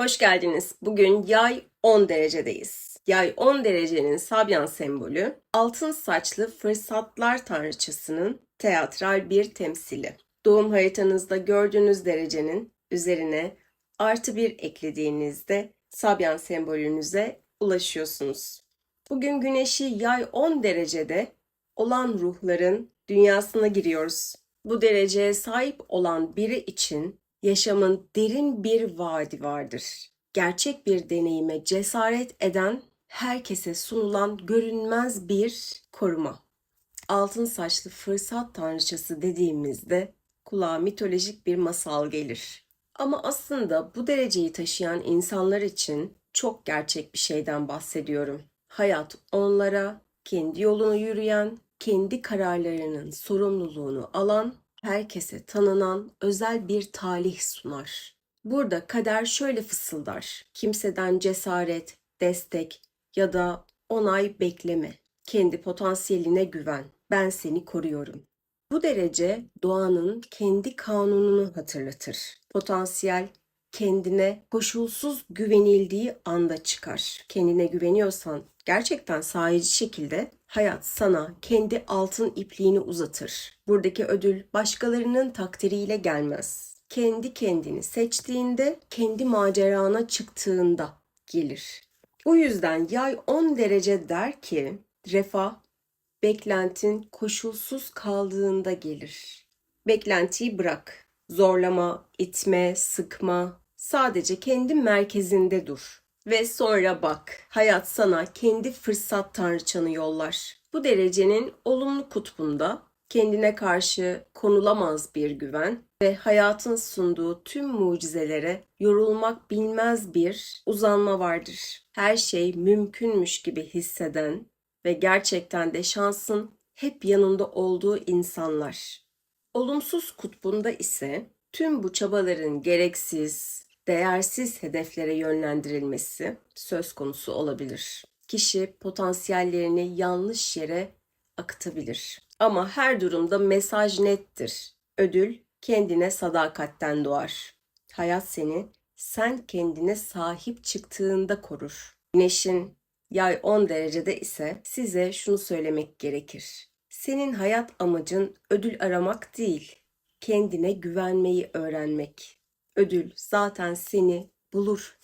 Hoş geldiniz. Bugün yay 10 derecedeyiz. Yay 10 derecenin sabyan sembolü altın saçlı fırsatlar tanrıçasının teatral bir temsili. Doğum haritanızda gördüğünüz derecenin üzerine artı bir eklediğinizde sabyan sembolünüze ulaşıyorsunuz. Bugün güneşi yay 10 derecede olan ruhların dünyasına giriyoruz. Bu dereceye sahip olan biri için yaşamın derin bir vaadi vardır. Gerçek bir deneyime cesaret eden, herkese sunulan görünmez bir koruma. Altın saçlı fırsat tanrıçası dediğimizde kulağa mitolojik bir masal gelir. Ama aslında bu dereceyi taşıyan insanlar için çok gerçek bir şeyden bahsediyorum. Hayat onlara kendi yolunu yürüyen, kendi kararlarının sorumluluğunu alan, herkese tanınan özel bir talih sunar. Burada kader şöyle fısıldar. Kimseden cesaret, destek ya da onay bekleme. Kendi potansiyeline güven. Ben seni koruyorum. Bu derece doğanın kendi kanununu hatırlatır. Potansiyel kendine koşulsuz güvenildiği anda çıkar. Kendine güveniyorsan gerçekten sahici şekilde hayat sana kendi altın ipliğini uzatır. Buradaki ödül başkalarının takdiriyle gelmez. Kendi kendini seçtiğinde, kendi macerana çıktığında gelir. Bu yüzden yay 10 derece der ki refah beklentin koşulsuz kaldığında gelir. Beklentiyi bırak. Zorlama, itme, sıkma. Sadece kendi merkezinde dur. Ve sonra bak. Hayat sana kendi fırsat tanrıçanı yollar. Bu derecenin olumlu kutbunda kendine karşı konulamaz bir güven ve hayatın sunduğu tüm mucizelere yorulmak bilmez bir uzanma vardır. Her şey mümkünmüş gibi hisseden ve gerçekten de şansın hep yanında olduğu insanlar. Olumsuz kutbunda ise tüm bu çabaların gereksiz, değersiz hedeflere yönlendirilmesi söz konusu olabilir. Kişi potansiyellerini yanlış yere akıtabilir. Ama her durumda mesaj nettir. Ödül kendine sadakatten doğar. Hayat seni sen kendine sahip çıktığında korur. Güneşin yay 10 derecede ise size şunu söylemek gerekir. Senin hayat amacın ödül aramak değil, kendine güvenmeyi öğrenmek. Ödül zaten seni bulur.